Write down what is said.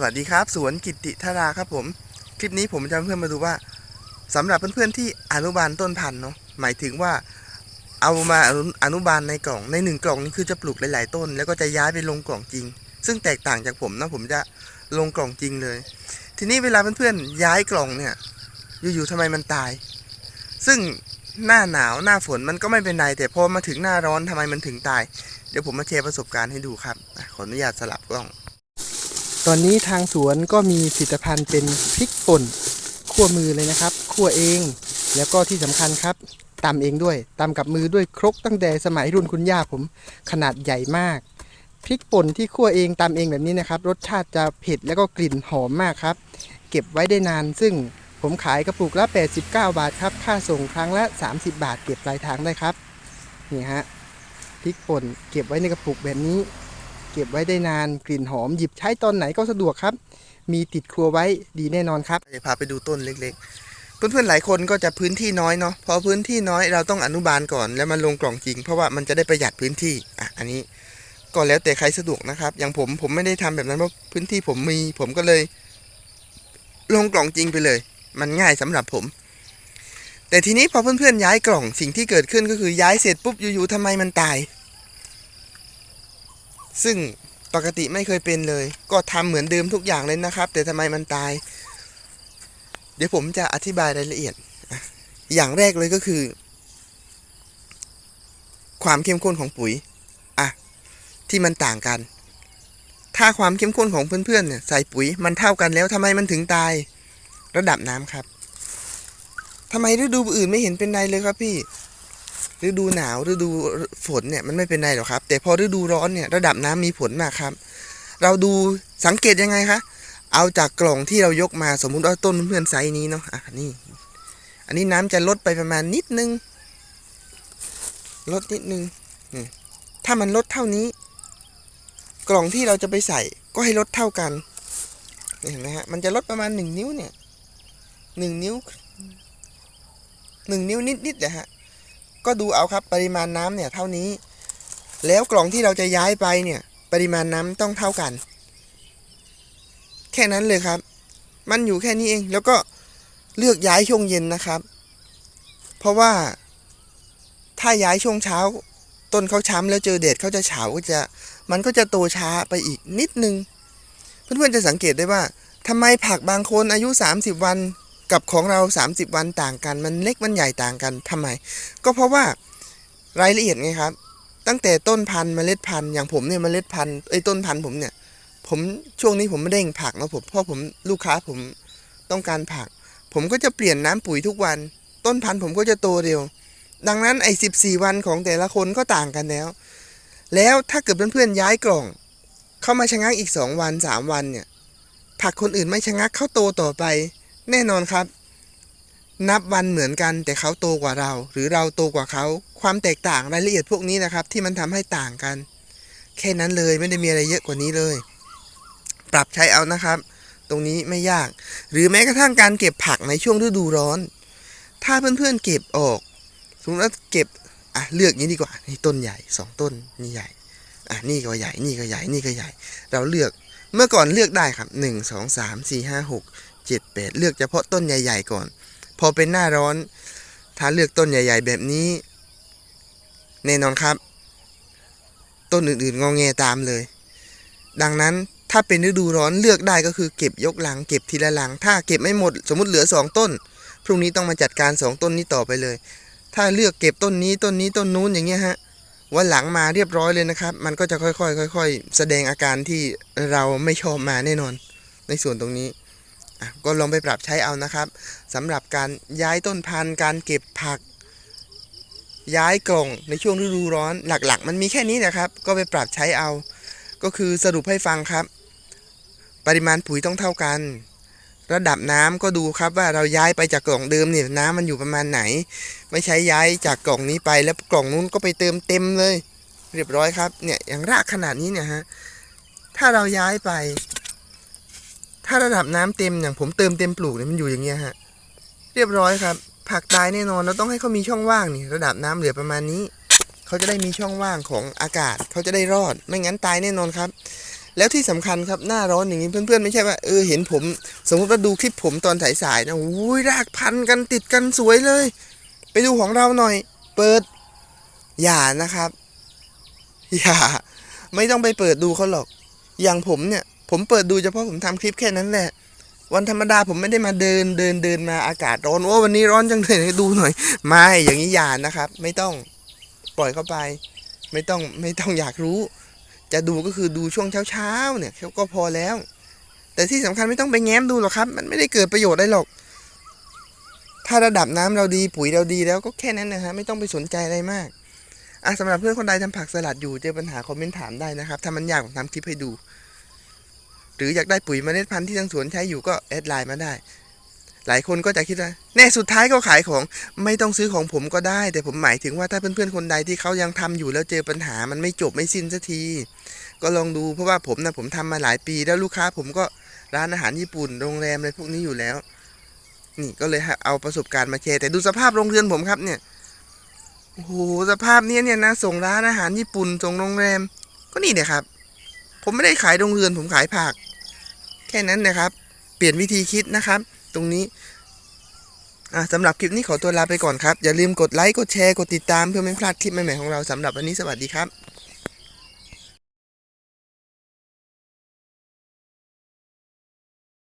สวัสดีครับ สวนกิติธาราครับผม คลิปนี้ผมจะเพื่อนมาดูว่าสำหรับเพื่อนๆที่อนุบาลต้นพันธุ์เนาะหมายถึงว่าเอามาอนุบาลในกล่องในหนึ่งกล่องนี้คือจะปลูกหลายๆต้น แล้วก็จะย้ายไปลงกล่องจริง ซึ่งแตกต่างจากผมนะผมจะลงกล่องจริงเลย ทีนี้เวลาเพื่อนๆย้ายกล่องเนี่ย อยู่ๆทำไมมันตาย ซึ่งหน้าหนาวหน้าฝนมันก็ไม่เป็นไรแต่พอมาถึงหน้าร้อนทำไมมันถึงตาย เดี๋ยวผมมาแชร์ประสบการณ์ให้ดูครับขออนุญาตสลับกล้อง ตอนนี้ทางสวนก็มีผลิตภัณฑ์เป็นพริกป่นคั่วมือเลยนะครับคั่วเอง แล้วก็ที่สำคัญครับตำเองด้วยตำกับมือด้วยครกตั้งแต่สมัยรุ่นคุณย่าผมขนาดใหญ่มากพริกป่นที่คั่วเองตำเองแบบนี้นะครับ รสชาติจะเผ็ดแล้วก็กลิ่นหอมมากครับ เก็บไว้ได้นานซึ่งผมขายกระปุกละ 89 บาทครับ ค่าส่งครั้งละ 30 บาท เก็บปลายทางได้ครับ นี่ฮะพริกป่นเก็บไว้ในกระปุกแบบนี้ เก็บไว้ได้นานกลิ่นหอมหยิบใช้ตอนไหนก็สะดวกครับ มีติดครัวไว้ดีแน่นอนครับจะพาไปดูต้นเล็กๆ เพื่อนๆหลายคนก็จะพื้นที่น้อยเนาะพอพื้นที่น้อยเราต้องอนุบาลก่อนแล้วมาลงกล่องจริง เพราะว่ามันจะได้ประหยัดพื้นที่อะอันนี้ก็แล้วแต่ใครสะดวกนะครับ อย่างผมผมไม่ได้ทำแบบนั้นเพราะพื้นที่ผมมีผมก็เลย ลงกล่องจริงไปเลย มันง่ายสำหรับผม แต่ทีนี้พอเพื่อนๆย้ายกล่องสิ่งที่เกิดขึ้นก็คือย้ายเสร็จปุ๊บอยู่ๆทำไมมันตาย ซึ่งปกติไม่เคยเป็นเลย ก็ทำเหมือนเดิมทุกอย่างเลยนะครับ แต่ทำไมมันตาย เดี๋ยวผมจะอธิบายรายละเอียด อย่างแรกเลยก็คือ ความเข้มข้นของปุ๋ยอะที่มันต่างกัน ถ้าความเข้มข้นของเพื่อนๆเนี่ยใส่ปุ๋ยมันเท่ากันแล้วทำไมมันถึงตาย ระดับน้ำครับทำไมฤดูอื่นไม่เห็นเป็นไรเลยครับพี่ ฤดูหนาวฤดูฝนเนี่ยมันไม่เป็นไรหรอกครับ แต่พอฤดูร้อนเนี่ยระดับน้ำมีผลมากครับ เราดูสังเกตยังไงคะเอาจากกล่องที่เรายกมาสมมุติว่าต้นเพื่อนไซส์นี้เนาะอะนี่อันนี้น้ำจะลดไปประมาณนิดนึง ลดนิดนึงถ้ามันลดเท่านี้ กล่องที่เราจะไปใส่ก็ให้ลดเท่ากันเห็นไหมฮะมันจะลดประมาณหนึ่งนิ้วเนี่ยหนึ่งนิ้วหนึ่งนิ้วนิดๆเลยฮะ ก็ดูเอาครับปริมาณน้ำเนี่ยเท่านี้ แล้วกล่องที่เราจะย้ายไปเนี่ยปริมาณน้ำต้องเท่ากัน แค่นั้นเลยครับ มันอยู่แค่นี้เองแล้วก็เลือกย้ายช่วงเย็นนะครับ เพราะว่าถ้าย้ายช่วงเช้า ต้นเขาช้ำแล้วเจอแดดเขาจะเฉาก็จะ มันก็จะโตช้าไปอีกนิดนึง เพื่อนๆจะสังเกตได้ว่าทำไมผักบางคนอายุ 30 วัน กับของเรา 30 วันต่างกัน มันเล็กมันใหญ่ต่างกันทำไม ก็เพราะว่ารายละเอียดไงครับ ตั้งแต่ต้นพันธุ์เมล็ดพันธุ์อย่างผมเนี่ยเมล็ดพันธุ์ไอ้ต้นพันธุ์ผมเนี่ย ผมช่วงนี้ผมไม่ได้งผักนะผมเพราะผมลูกค้าผมต้องการผัก ผมก็จะเปลี่ยนน้ำปุ๋ยทุกวัน ต้นพันธุ์ผมก็จะโตเร็ว ดังนั้นไอ้สิบสี่วันของแต่ละคนก็ต่างกันแล้ว แล้วถ้าเกิดเพื่อนๆย้ายกล่อง เข้ามาชะงักอีกสองวันสามวันเนี่ย ผักคนอื่นไม่ชะงักเข้าโตต่อไป แน่นอนครับ นับวันเหมือนกันแต่เขาโตกว่าเรา หรือเราโตกว่าเขา ความแตกต่างรายละเอียดพวกนี้นะครับ ที่มันทำให้ต่างกัน แค่นั้นเลยไม่ได้มีอะไรเยอะกว่านี้เลย ปรับใช้เอานะครับ ตรงนี้ไม่ยาก หรือแม้กระทั่งการเก็บผักในช่วงฤดูร้อน ถ้าเพื่อนๆเก็บออกสมมติว่าเก็บอะเลือกนี้ดีกว่านี่ต้นใหญ่สองต้นนี่ใหญ่อะนี่ก็ใหญ่นี่ก็ใหญ่นี่ก็ใหญ่ เราเลือกเมื่อก่อนเลือกได้ครับหนึ่งสอง เจ็ดแปดเลือกเฉพาะต้นใหญ่ ๆ ก่อน พอเป็นหน้าร้อน ถ้าเลือกต้นใหญ่ ๆ แบบนี้ แน่นอนครับ ต้นอื่นๆงอแงตามเลย ดังนั้นถ้าเป็นฤดูร้อนเลือกได้ก็คือเก็บยกหลังเก็บทีละหลัง ถ้าเก็บไม่หมดสมมติเหลือสองต้น พรุ่งนี้ต้องมาจัดการสองต้นนี้ต่อไปเลย ถ้าเลือกเก็บต้นนี้ต้นนี้ต้นนู้นอย่างเงี้ยฮะวันหลังมาเรียบร้อยเลยนะครับ มันก็จะค่อยๆค่อย ๆ แสดงอาการที่เราไม่ชอบมาแน่นอน ในส่วนตรงนี้ ก็ลองไปปรับใช้เอานะครับสำหรับการย้ายต้นพันธุ์ การเก็บผัก ย้ายกล่องในช่วงฤดูร้อนหลักๆ มันมีแค่นี้นะครับ ก็ไปปรับใช้เอา ก็คือสรุปให้ฟังครับ ปริมาณปุ๋ยต้องเท่ากัน ระดับน้ำก็ดูครับว่าเราย้ายไปจากกล่องเดิมเนี่ยน้ำมันอยู่ประมาณไหน ไม่ใช้ย้ายจากกล่องนี้ไปแล้วกล่องนู้นก็ไปเติมเต็มเลย เรียบร้อยครับเนี่ยอย่างรากขนาดนี้เนี่ยฮะถ้าเราย้ายไป ถ้าระดับน้ำเต็มอย่างผมเติมเต็มปลูกเนี่ยมันอยู่อย่างเงี้ยฮะ เรียบร้อยครับ ผักตายแน่นอนเราต้องให้เขามีช่องว่างนี่ ระดับน้ำเหลือประมาณนี้ เขาจะได้มีช่องว่างของอากาศ เขาจะได้รอด ไม่งั้นตายแน่นอนครับ แล้วที่สำคัญครับหน้าร้อนอย่างนี้เพื่อนๆ ไม่ใช่ว่าเออเห็นผม สมมติว่าดูคลิปผมตอนสายๆนะอุ้ยรากพันกันติดกันสวยเลย ไปดูของเราหน่อย เปิดอย่านะครับ อย่า ไม่ต้องไปเปิดดูเขาหรอก อย่างผมเนี่ย ผมเปิดดูเฉพาะผมทำคลิปแค่นั้นแหละ วันธรรมดาผมไม่ได้มาเดินเดินเดินมาอากาศร้อนโอ้วันนี้ร้อนจังเลยดูหน่อย ไม่อย่างนี้อย่านะครับ ไม่ต้องปล่อยเข้าไป ไม่ต้องไม่ต้องอยากรู้ จะดูก็คือดูช่วงเช้าๆเนี่ยก็พอแล้ว แต่ที่สำคัญไม่ต้องไปแง้มดูหรอกครับ มันไม่ได้เกิดประโยชน์อะไรหรอก ถ้าระดับน้ำเราดีปุ๋ยเราดีแล้วก็แค่นั้นนะฮะไม่ต้องไปสนใจอะไรมากอะสำหรับเพื่อนคนใดทำผักสลัดอยู่เจอปัญหาคอมเมนต์ถามได้นะครับถ้ามันยากผมทำคลิปให้ดู หรืออยากได้ปุ๋ยเมล็ดพันธุ์ที่ทางสวนใช้อยู่ก็แอดไลน์มาได้ หลายคนก็จะคิดว่าแน่สุดท้ายก็ขายของไม่ต้องซื้อของผมก็ได้ แต่ผมหมายถึงว่าถ้าเพื่อนๆคนใดที่เขายังทำอยู่แล้วเจอปัญหามันไม่จบไม่สิ้นสักที ก็ลองดูเพราะว่าผมนะผมทำมาหลายปี แล้วลูกค้าผมก็ร้านอาหารญี่ปุ่นโรงแรมอะไรพวกนี้อยู่แล้ว นี่ก็เลยเอาประสบการณ์มาแชร์แต่ดูสภาพโรงเรือนผมครับเนี่ยโอ้โหสภาพนี้เนี่ยนะส่งร้านอาหารญี่ปุ่นส่งโรงแรม ก็นี่เนี่ยครับ ผมไม่ได้ขายโรงเรือนผมขายผัก แค่นั้นนะครับ เปลี่ยนวิธีคิดนะครับ ตรงนี้อะสำหรับคลิปนี้ขอตัวลาไปก่อนครับ อย่าลืมกดไลค์ กดแชร์ กดติดตามเพื่อไม่พลาดคลิปใหม่ๆของเราสำหรับวันนี้สวัสดีครับ